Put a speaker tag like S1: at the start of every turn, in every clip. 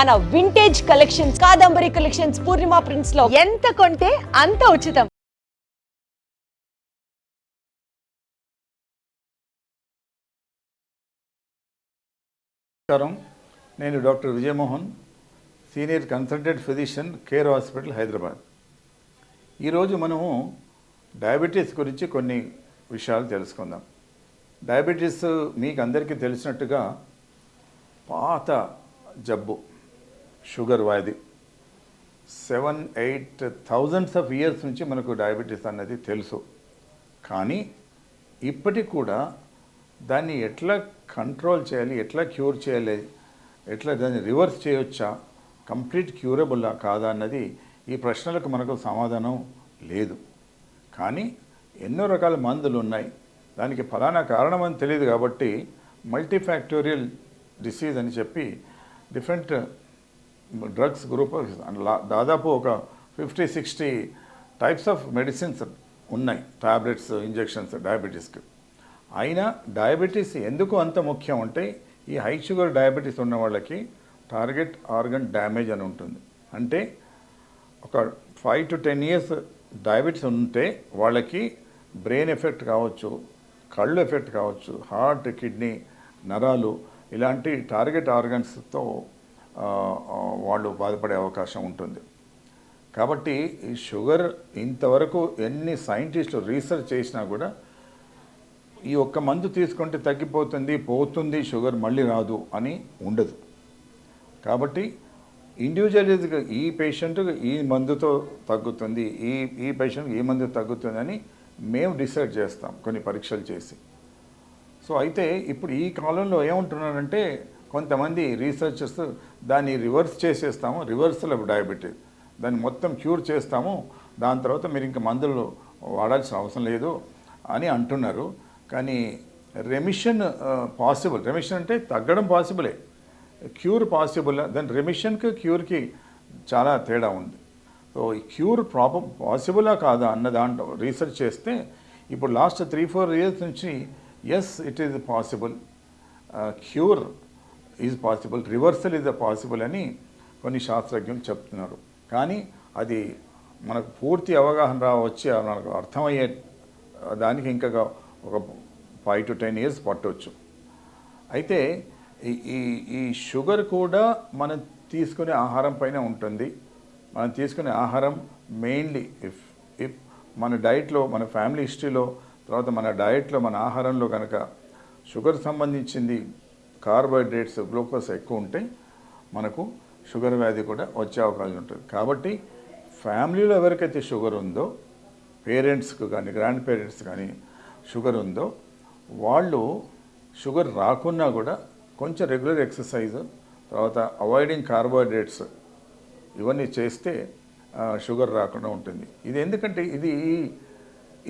S1: మన vintage collections Kadambari collections Purnima ప్రింట్స్లో ఎంత కొంటే అంత ఉచితం.
S2: నమస్కారం. నేను doctor Vijayamohan senior consultant physician Care hospital Hyderabad. ఈరోజు మనము డయాబెటీస్ గురించి కొన్ని విషయాలు తెలుసుకుందాం. డయాబెటీస్ మీకు అందరికీ తెలిసినట్టుగా పాత జబ్బు. షుగర్ వ్యాధి. Seven eight thousands of years నుంచి మనకు డయాబెటీస్ అన్నది తెలుసు. కానీ ఇప్పటికి కూడా దాన్ని ఎట్లా కంట్రోల్ చేయాలి ఎట్లా క్యూర్ చేయాలి ఎట్లా దాన్ని రివర్స్ చేయొచ్చా కంప్లీట్ క్యూరబుల్లా కాదా అన్నది ఈ ప్రశ్నలకు మనకు సమాధానం లేదు. కానీ ఎన్నో రకాల మందులు ఉన్నాయి. దానికి ఫలానా కారణం అని తెలియదు కాబట్టి మల్టీఫ్యాక్టోరియల్ డిసీజ్ అని చెప్పి డిఫరెంట్ డ్రగ్స్ గ్రూప్ దాదాపు ఒక fifty sixty types of medicines ఉన్నాయి. టాబ్లెట్స్ ఇంజెక్షన్స్ డయాబెటీస్కి అయినా డయాబెటీస్ ఎందుకు అంత ముఖ్యం అంటే ఈ హై షుగర్ డయాబెటీస్ ఉన్న వాళ్ళకి టార్గెట్ ఆర్గన్ డ్యామేజ్ అని ఉంటుంది. అంటే ఒక five to ten years diabetes ఉంటే వాళ్ళకి బ్రెయిన్ ఎఫెక్ట్ కావచ్చు కళ్ళు ఎఫెక్ట్ కావచ్చు హార్ట్ కిడ్నీ నరాలు ఇలాంటి టార్గెట్ ఆర్గన్స్తో వాళ్ళు బాధపడే అవకాశం ఉంటుంది. కాబట్టి ఈ షుగర్ ఇంతవరకు ఎన్ని సైంటిస్టులు రీసెర్చ్ చేసినా కూడా ఈ ఒక్క మందు తీసుకుంటే తగ్గిపోతుంది పోతుంది షుగర్ మళ్ళీ రాదు అని ఉండదు. కాబట్టి ఇండివిజువల్గా ఈ పేషెంట్కి ఈ మందుతో తగ్గుతుంది ఈ ఈ పేషెంట్కి ఈ మందు తగ్గుతుంది అని మేము డిసైడ్ చేస్తాం కొన్ని పరీక్షలు చేసి. సో అయితే ఇప్పుడు ఈ కాలంలో ఏమంటున్నారంటే కొంతమంది రీసెర్చర్స్ దాన్ని రివర్స్ చేసేస్తాము రివర్సల్ ఆఫ్ డయాబెటీస్ దాన్ని మొత్తం క్యూర్ చేస్తాము దాని తర్వాత మీరు ఇంకా మందులు వాడాల్సిన అవసరం లేదు అని అంటున్నారు. కానీ రెమిషన్ పాసిబుల్ రెమిషన్ అంటే తగ్గడం పాసిబులే క్యూర్ పాసిబుల్ దాని రెమిషన్కి క్యూర్కి చాలా తేడా ఉంది. సో ఈ క్యూర్ ప్రాపర్ పాసిబులా కాదా అన్న దాంట్లో రీసెర్చ్ చేస్తే ఇప్పుడు లాస్ట్ త్రీ ఫోర్ ఇయర్స్ నుంచి yes it is possible cure is possible reversal is possible అని కొన్ని శాస్త్రజ్ఞులు చెప్తున్నారు. కానీ అది మనకు పూర్తి అవగాహన రా వచ్చి మనకు అర్థమయ్యే దానికి ఇంకా ఒక ఫైవ్ టు టెన్ ఇయర్స్ పట్టవచ్చు అయితే ఈ ఈ ఈ షుగర్ కూడా మనం తీసుకునే ఆహారం పైన ఉంటుంది. మనం తీసుకునే ఆహారం మెయిన్లీ ఇఫ్ ఇఫ్ మన డైట్లో మన ఫ్యామిలీ హిస్టరీలో తర్వాత మన డయట్లో మన ఆహారంలో కనుక షుగర్ సంబంధించింది కార్బోహైడ్రేట్స్ గ్లూకోజ్ ఎక్కువ ఉంటే మనకు షుగర్ వ్యాధి కూడా వచ్చే అవకాశం ఉంటుంది. కాబట్టి ఫ్యామిలీలో ఎవరికైతే షుగర్ ఉందో పేరెంట్స్కు కానీ గ్రాండ్ పేరెంట్స్ కానీ షుగర్ ఉందో వాళ్ళు షుగర్ రాకున్నా కూడా కొంచెం రెగ్యులర్ ఎక్సర్సైజ్ తర్వాత అవాయిడింగ్ కార్బోహైడ్రేట్స్ ఇవన్నీ చేస్తే షుగర్ రాకుండా ఉంటుంది. ఇది ఎందుకంటే ఇది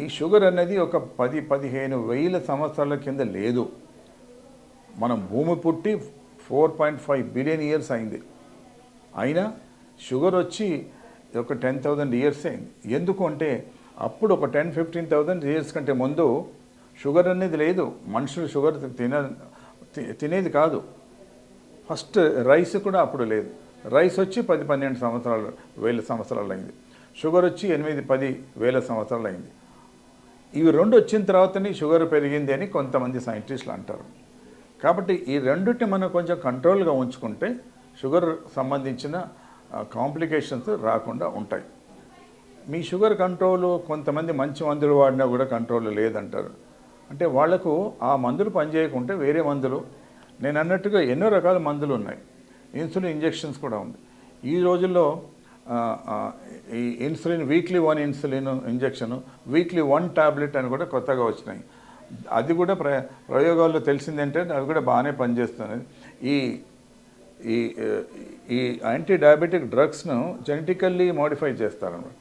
S2: ఈ షుగర్ అనేది ఒక పది పదిహేను వేల సంవత్సరాల కింద లేదు. మనం భూమి పుట్టి four point five billion years అయింది. అయినా షుగర్ వచ్చి ఒక టెన్ థౌజండ్ ఇయర్స్ అయింది. ఎందుకు అంటే అప్పుడు ఒక టెన్ ఫిఫ్టీన్ థౌజండ్ ఇయర్స్ కంటే ముందు షుగర్ అనేది లేదు. మనుషులు షుగర్ తిన తి- తినేది కాదు. ఫస్ట్ రైస్ కూడా అప్పుడు లేదు. రైస్ వచ్చి పది పన్నెండు సంవత్సరాలు వేల సంవత్సరాలు అయింది. షుగర్ వచ్చి ఎనిమిది పది వేల సంవత్సరాలు అయింది. ఇవి రెండు వచ్చిన తర్వాతనే షుగర్ పెరిగింది అని కొంతమంది సైంటిస్టులు అంటారు. కాబట్టి ఈ రెండుటిని మనం కొంచెం కంట్రోల్గా ఉంచుకుంటే షుగర్ సంబంధించిన కాంప్లికేషన్స్ రాకుండా ఉంటాయి. మీ షుగర్ కంట్రోల్ కొంతమంది మంచి మందులు వాడినా కూడా కంట్రోల్ లేదంటారు. అంటే వాళ్ళకు ఆ మందులు పనిచేయకుంటే వేరే మందులు నేను అన్నట్టుగా ఎన్నో రకాల మందులు ఉన్నాయి. ఇన్సులిన్ ఇంజెక్షన్స్ కూడా ఉంది. ఈ రోజుల్లో ఈ insulin weekly one insulin injection weekly one tablet అని కూడా కొత్తగా వచ్చినాయి. అది కూడా ప్ర ప్రయోగాల్లో తెలిసిందంటే అది కూడా బాగానే పనిచేస్తుంది. ఈ ఈ ఈ యాంటీ డయాబెటిక్ డ్రగ్స్ను జెనెటికల్లీ మోడిఫై చేస్తారనమాట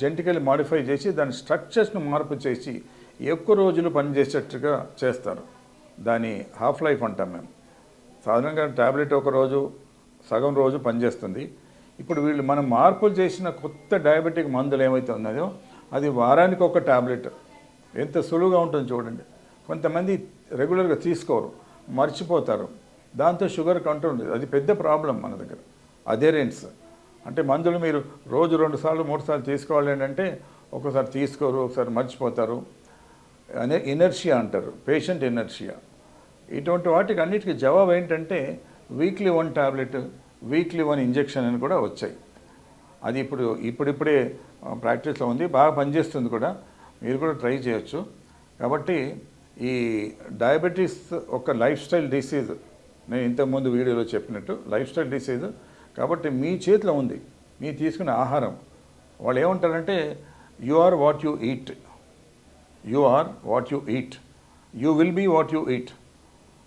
S2: జెనెటికల్లీ మోడిఫై చేసి దాని స్ట్రక్చర్స్ను మార్పు చేసి ఎక్కువ రోజులు పనిచేసేట్టుగా చేస్తారు. దాని హాఫ్ లైఫ్ అంటాం మేము. సాధారణంగా ట్యాబ్లెట్ ఒక రోజు సగం రోజు పనిచేస్తుంది. ఇప్పుడు వీళ్ళు మనం మార్పులు చేసిన కొత్త డయాబెటిక్ మందులు ఏమైతే ఉన్నదో అది వారానికి ఒక ట్యాబ్లెట్ ఎంత సులువుగా ఉంటుంది చూడండి. కొంతమంది రెగ్యులర్గా తీసుకోరు మర్చిపోతారు. దాంతో షుగర్ కంట్రోల్ ఉండదు. అది పెద్ద ప్రాబ్లం మన దగ్గర. అదేరెన్స్ అంటే మందులు మీరు రోజు రెండు సార్లు మూడు సార్లు తీసుకోవాలి అంటే ఒకసారి తీసుకోరు ఒకసారి మర్చిపోతారు. అనే ఇనర్షియా అంటారు. Patient inertia. ఇటువంటి వాటికి అన్నిటికీ జవాబు ఏంటంటే weekly one tablet weekly one injection అని కూడా వచ్చాయి. అది ఇప్పుడు ఇప్పుడిప్పుడే ప్రాక్టీస్లో ఉంది బాగా పనిచేస్తుంది కూడా. మీరు కూడా ట్రై చేయొచ్చు. కాబట్టి ఈ డయాబెటీస్ ఒక లైఫ్ స్టైల్ డిసీజ్. నేను ఇంతకుముందు వీడియోలో చెప్పినట్టు లైఫ్ స్టైల్ డిసీజ్. కాబట్టి మీ చేతిలో ఉంది. మీ తీసుకునే ఆహారం. వాళ్ళు ఏమంటారంటే you are what you eat you are what you eat you will be what you eat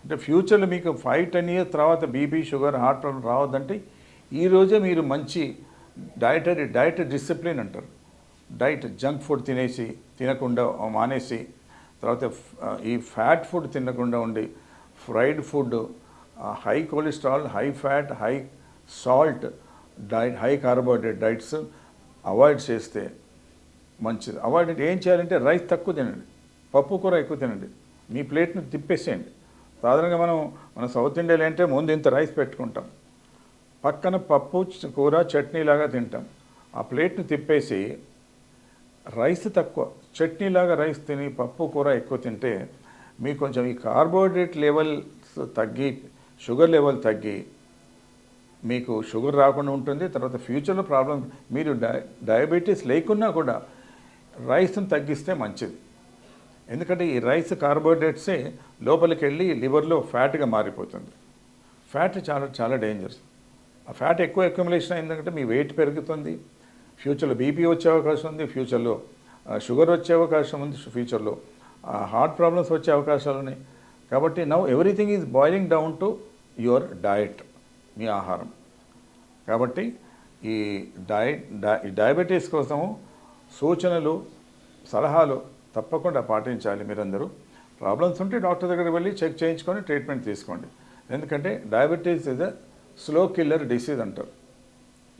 S2: అంటే ఫ్యూచర్లో మీకు ఫైవ్ టెన్ ఇయర్స్ తర్వాత బీపీ షుగర్ హార్ట్ ప్రాబ్లం రావద్దంటే ఈరోజే మీరు మంచి డయటరీ డైట్ డిసిప్లిన్ అంటారు. డైట్ జంక్ ఫుడ్ తినేసి తినకుండా మానేసి తర్వాత ఈ ఫ్యాట్ ఫుడ్ తినకుండా ఉండి fried food high cholesterol high fat high salt diet high carbohydrate diets avoid చేస్తే మంచిది. అవాయిడ్ అంటే ఏం చేయాలంటే రైస్ తక్కువ తినండి. పప్పు కూర ఎక్కువ తినండి. మీ ప్లేట్ను తిప్పేసేయండి. సాధారణంగా మనం మన సౌత్ ఇండియాలో అంటే ముందు ఇంత రైస్ పెట్టుకుంటాం. పక్కన పప్పు కూర చట్నీ లాగా తింటాం. ఆ ప్లేట్ను తిప్పేసి రైస్ తక్కువ. చట్నీలాగా రైస్ తిని పప్పు కూర ఎక్కువ తింటే మీకు కొంచెం ఈ కార్బోహైడ్రేట్ లెవెల్స్ తగ్గి షుగర్ లెవెల్ తగ్గి మీకు షుగర్ రాకుండా ఉంటుంది. తర్వాత ఫ్యూచర్లో ప్రాబ్లం మీరు డై డయాబెటీస్ లేకున్నా కూడా రైస్ని తగ్గిస్తే మంచిది. ఎందుకంటే ఈ రైస్ కార్బోహైడ్రేట్సే లోపలికి వెళ్ళి లివర్లో ఫ్యాట్గా మారిపోతుంది. ఫ్యాట్ చాలా చాలా డేంజరస్. ఆ ఫ్యాట్ ఎక్కువ అక్యుములేషన్ అయిందంటే మీ వెయిట్ పెరుగుతుంది. ఫ్యూచర్లో బీపీ వచ్చే అవకాశం ఉంది ఫ్యూచర్లో షుగర్ వచ్చే అవకాశం ఉంది ఫ్యూచర్లో హార్ట్ ప్రాబ్లమ్స్ వచ్చే అవకాశాలు ఉన్నాయి. కాబట్టి now everything is boiling down to your diet మీ ఆహారం. కాబట్టి ఈ డయట్ ఈ డయాబెటీస్ కోసము సూచనలు సలహాలు తప్పకుండా పాటించాలి మీరందరూ. ప్రాబ్లమ్స్ ఉంటే డాక్టర్ దగ్గరికి వెళ్ళి చెక్ చేయించుకొని ట్రీట్మెంట్ తీసుకోండి. ఎందుకంటే diabetes is a slow killer disease అంటారు.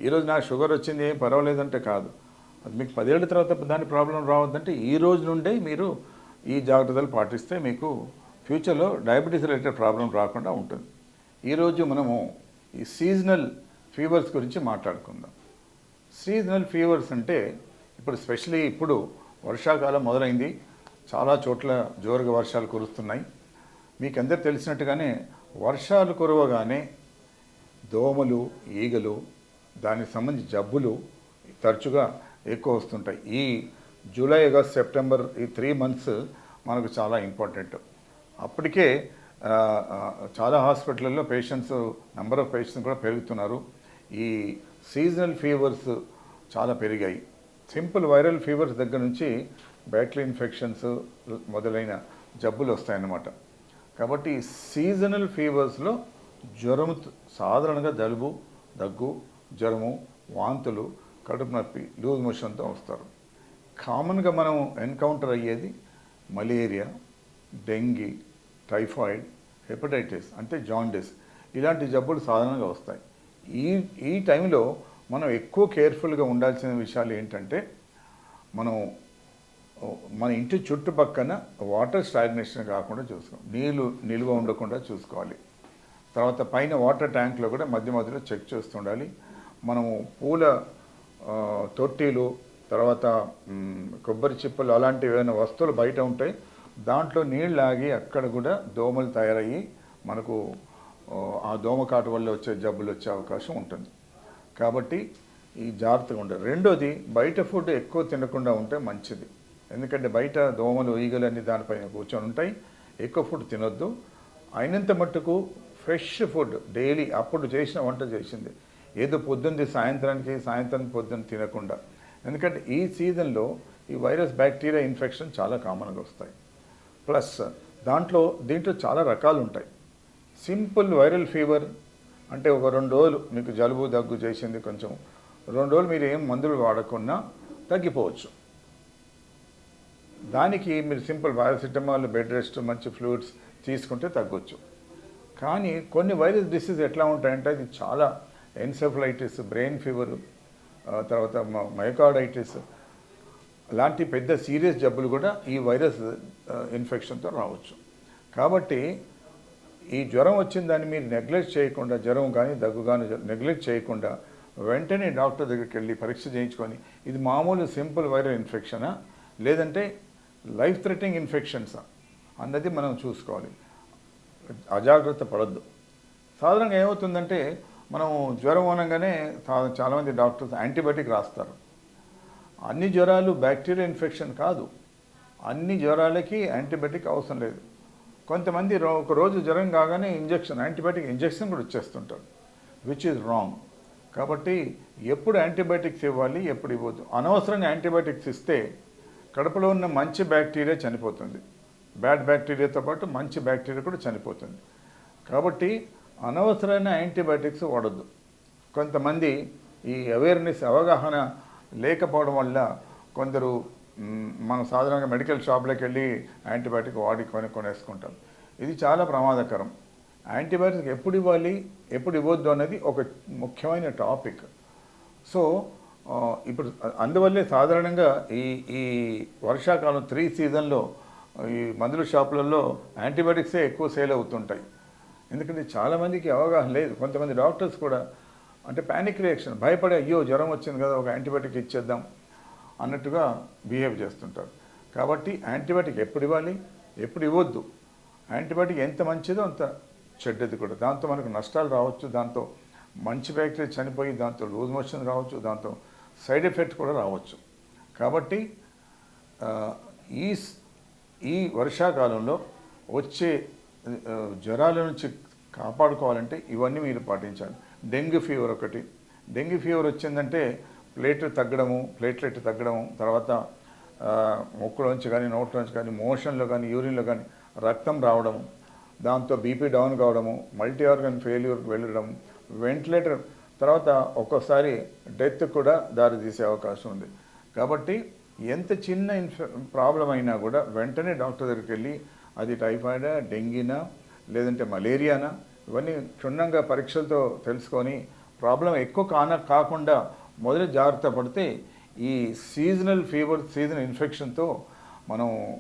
S2: ఈరోజు నాకు షుగర్ వచ్చింది ఏం పర్వాలేదంటే కాదు. అది మీకు పదేళ్ళ తర్వాత దాని ప్రాబ్లం రావద్దంటే ఈ రోజు నుండే మీరు ఈ జాగ్రత్తలు పాటిస్తే మీకు ఫ్యూచర్లో డయాబెటీస్ రిలేటెడ్ ప్రాబ్లం రాకుండా ఉంటుంది. ఈరోజు మనము ఈ సీజనల్ ఫీవర్స్ గురించి మాట్లాడుకుందాం. సీజనల్ ఫీవర్స్ అంటే ఇప్పుడు స్పెషలీ ఇప్పుడు వర్షాకాలం మొదలైంది. చాలా చోట్ల జోరుగా వర్షాలు కురుస్తున్నాయి. మీకు అందరు తెలిసినట్టుగానే వర్షాలు కురవగానే దోమలు ఈగలు దానికి సంబంధించి జబ్బులు తరచుగా ఎక్కువ వస్తుంటాయి. ఈ జూలై ఆగస్ట్ సెప్టెంబర్ ఈ త్రీ మంత్స్ మనకు చాలా ఇంపార్టెంట్. అప్పటికే చాలా హాస్పిటల్లో పేషెంట్స్ నెంబర్ ఆఫ్ పేషెంట్స్ కూడా పెరుగుతున్నారు. ఈ సీజనల్ ఫీవర్స్ చాలా పెరిగాయి. సింపుల్ వైరల్ ఫీవర్స్ దగ్గర నుంచి బ్యాక్టీరియల్ ఇన్ఫెక్షన్స్ మొదలైన జబ్బులు వస్తాయన్నమాట. కాబట్టి సీజనల్ ఫీవర్స్లో జ్వరం సాధారణంగా జలుబు దగ్గు జ్వరము వాంతులు కడుపు నొప్పి లూజ్ మోషన్తో వస్తారు. కామన్గా మనం ఎన్కౌంటర్ అయ్యేది మలేరియా డెంగీ టైఫాయిడ్ హెపటైటిస్ అంటే జాండిస్. ఇలాంటి జబ్బులు సాధారణంగా వస్తాయి. ఈ ఈ టైంలో మనం ఎక్కువ కేర్ఫుల్గా ఉండాల్సిన విషయాలు ఏంటంటే మనం మన ఇంటి చుట్టుపక్కన వాటర్ స్టాగ్నేషన్ కాకుండా చూసుకోవాలి. నీళ్ళు నిల్వ ఉండకుండా చూసుకోవాలి. తర్వాత పైన వాటర్ ట్యాంక్లో కూడా మధ్య మధ్యలో చెక్ చేస్తుండాలి మనము పూల తొట్టీలు తర్వాత కొబ్బరి చిప్పలు అలాంటివి ఏమైనా వస్తువులు బయట ఉంటాయి దాంట్లో నీళ్ళు ఆగి అక్కడ కూడా దోమలు తయారయ్యి మనకు ఆ, ఆ దోమకాటు వల్ల వచ్చే జబ్బులు వచ్చే అవకాశం ఉంటుంది. కాబట్టి ఈ జాగ్రత్తగా ఉండాలి రెండోది బయట ఫుడ్ ఎక్కువ తినకుండా ఉంటే మంచిది. ఎందుకంటే బయట దోమలు ఈగలు అన్ని దానిపైన కూర్చొని ఉంటాయి. ఎక్కువ ఫుడ్ తినొద్దు. అయినంత మట్టుకు ఫ్రెష్ ఫుడ్ డైలీ అప్పుడు చేసిన వంట చేసింది. ఏదో పొద్దున్నది సాయంత్రానికి సాయంత్రం పొద్దున్న తినకుండా. ఎందుకంటే ఈ సీజన్లో ఈ వైరస్ బ్యాక్టీరియా ఇన్ఫెక్షన్ చాలా కామన్గా వస్తాయి. ప్లస్ దాంట్లో దీంట్లో చాలా రకాలు ఉంటాయి సింపుల్ వైరల్ ఫీవర్ అంటే ఒక రెండు రోజులు మీకు జలుబు దగ్గు చేసింది కొంచెం రెండు రోజులు మీరు ఏం మందులు వాడకుండా తగ్గిపోవచ్చు. దానికి మీరు సింపుల్ పారాసిటమాల్ బెడ్ రెస్ట్ మంచి ఫ్లూయిడ్స్ తీసుకుంటే తగ్గొచ్చు. కానీ కొన్ని వైరస్ డిసీజ్ ఎట్లా ఉంటాయంటే అది చాలా ఎన్సెఫలైటిస్ బ్రెయిన్ ఫీవర్ తర్వాత మైకార్డైటిస్ లాంటి పెద్ద సీరియస్ జబ్బులు కూడా ఈ వైరస్ ఇన్ఫెక్షన్తో రావచ్చు. కాబట్టి ఈ జ్వరం వచ్చిన దాన్ని మీరు నెగ్లెక్ట్ చేయకుండా జ్వరం కానీ దగ్గు కానీ నెగ్లెక్ట్ చేయకుండా వెంటనే డాక్టర్ దగ్గరికి వెళ్ళి పరీక్ష చేయించుకొని ఇది మామూలు సింపుల్ వైరల్ ఇన్ఫెక్షనా? లేదంటే లైఫ్ థ్రెటనింగ్ ఇన్ఫెక్షన్సా? అన్నది మనం చూసుకోవాలి. అజాగ్రత్త పడద్దు. సాధారణంగా ఏమవుతుందంటే మనం జ్వరం అనగానే చాలామంది డాక్టర్స్ యాంటీబయాటిక్ రాస్తారు. అన్ని జ్వరాలు బ్యాక్టీరియా ఇన్ఫెక్షన్ కాదు. అన్ని జ్వరాలకి యాంటీబయాటిక్ అవసరం లేదు. కొంతమంది రో- ఒక రోజు జ్వరం కాగానే ఇంజెక్షన్ యాంటీబయాటిక్ ఇంజెక్షన్ కూడా ఇచ్చేస్తుంటారు విచ్ ఈజ్ రాంగ్ కాబట్టి ఎప్పుడు యాంటీబయాటిక్స్ ఇవ్వాలి ఎప్పుడు ఇవ్వద్దు. అనవసరంగా యాంటీబయాటిక్స్ ఇస్తే కడుపులో ఉన్న మంచి బ్యాక్టీరియా చనిపోతుంది. బ్యాడ్ బ్యాక్టీరియాతో పాటు మంచి బ్యాక్టీరియా కూడా చనిపోతుంది. కాబట్టి అనవసరమైన యాంటీబయాటిక్స్ వాడద్దు. కొంతమంది ఈ అవేర్నెస్ అవగాహన లేకపోవడం వల్ల కొందరు మనం సాధారణంగా మెడికల్ షాప్లోకి వెళ్ళి యాంటీబయాటిక్ వాడి కొని కొనేసుకుంటాం ఇది చాలా ప్రమాదకరం. యాంటీబయాటిక్ ఎప్పుడు ఇవ్వాలి ఎప్పుడు ఇవ్వద్దు అనేది ఒక ముఖ్యమైన టాపిక్ సో ఇప్పుడు అందువల్లే సాధారణంగా ఈ ఈ వర్షాకాలం త్రీ సీజన్లో ఈ మందుల షాపులలో యాంటీబయాటిక్సే ఎక్కువ సేల్ అవుతుంటాయి. ఎందుకంటే చాలామందికి అవగాహన లేదు. కొంతమంది డాక్టర్స్ కూడా అంటే ప్యానిక్ రియాక్షన్ భయపడే అయ్యో జ్వరం వచ్చింది కదా ఒక యాంటీబయాటిక్ ఇచ్చేద్దాం అన్నట్టుగా బిహేవ్ చేస్తుంటారు. కాబట్టి యాంటీబయాటిక్ ఎప్పుడు ఇవ్వాలి? ఎప్పుడు ఇవ్వద్దు. యాంటీబయాటిక్ ఎంత మంచిదో అంత చెడ్డది కూడా. దాంతో మనకు నష్టాలు రావచ్చు దాంతో మంచి బ్యాక్టీరియా చనిపోయి దాంతో లూజ్ మోషన్ రావచ్చు దాంతో సైడ్ ఎఫెక్ట్ కూడా రావచ్చు. కాబట్టి ఈ ఈ వర్షాకాలంలో వచ్చే జ్వరాల నుంచి కాపాడుకోవాలంటే ఇవన్నీ మీరు పాటించాలి. డెంగ్యూ ఫీవర్ ఒకటి. డెంగ్యూ ఫీవర్ వచ్చిందంటే ప్లేట్లు తగ్గడము ప్లేట్లెట్ తగ్గడము తర్వాత ముక్కులోంచి కానీ నోట్లోంచి కానీ మోషన్లో కానీ యూరిన్లో కానీ రక్తం రావడము దాంతో బీపీ డౌన్ కావడము మల్టీ ఆర్గన్ ఫెయిల్యూర్కి వెళ్ళడం వెంటిలేటర్ తర్వాత ఒక్కోసారి డెత్ కూడా దారి తీసే అవకాశం ఉంది. కాబట్టి ఎంత చిన్న ఇన్ఫె ప్రాబ్లం అయినా కూడా వెంటనే డాక్టర్ దగ్గరికి వెళ్ళి అది టైఫాయిడా డెంగీనా లేదంటే మలేరియానా? ఇవన్నీ క్షుణ్ణంగా పరీక్షలతో తెలుసుకొని ప్రాబ్లం ఎక్కువ కాన కాకుండా మొదలు జాగ్రత్త పడితే ఈ సీజనల్ ఫీవర్ సీజనల్ ఇన్ఫెక్షన్తో మనం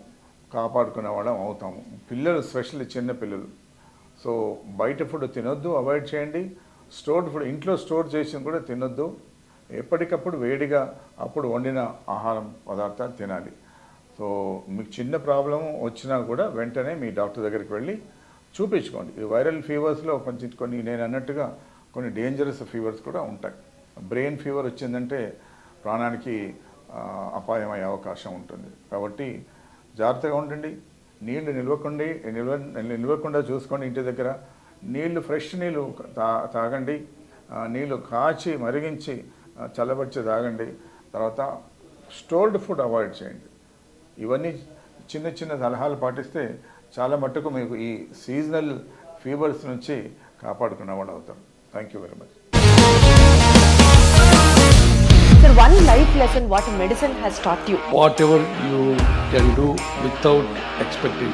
S2: కాపాడుకునే వాళ్ళం అవుతాము. పిల్లలు స్పెషల్లీ చిన్న పిల్లలు. సో బయట ఫుడ్ తినొద్దు అవాయిడ్ చేయండి. స్టోర్డ్ ఫుడ్ ఇంట్లో స్టోర్ చేసి కూడా తినొద్దు. ఎప్పటికప్పుడు వేడిగా అప్పుడు వండిన ఆహారం పదార్థాలు తినాలి. సో మీకు చిన్న ప్రాబ్లం వచ్చినా కూడా వెంటనే మీ డాక్టర్ దగ్గరికి వెళ్ళి చూపించుకోండి. ఈ వైరల్ ఫీవర్స్లో కొంచెం కొన్ని నేను అన్నట్టుగా కొన్ని డేంజరస్ ఫీవర్స్ కూడా ఉంటాయి. బ్రెయిన్ ఫీవర్ వచ్చిందంటే ప్రాణానికి అపాయమయ్యే అవకాశం ఉంటుంది. కాబట్టి జాగ్రత్తగా ఉండండి. నీళ్ళు నిల్వకండి నిల్వ నిల్వకుండా చూసుకోండి ఇంటి దగ్గర. నీళ్ళు ఫ్రెష్ నీళ్ళు తా తాగండి. నీళ్ళు నీళ్ళు కాచి మరిగించి చల్లబరిచి తాగండి. తర్వాత స్టోర్డ్ ఫుడ్ అవాయిడ్ చేయండి. ఇవన్నీ చిన్న చిన్న సలహాలు పాటిస్తే చాలా మట్టుకు మీకు ఈ సీజనల్ ఫీవర్స్ నుంచి కాపాడుకున్న వాళ్ళు అవుతారు thank you very much
S1: sir one life lesson what medicine has taught you?
S3: Whatever you can do without expecting.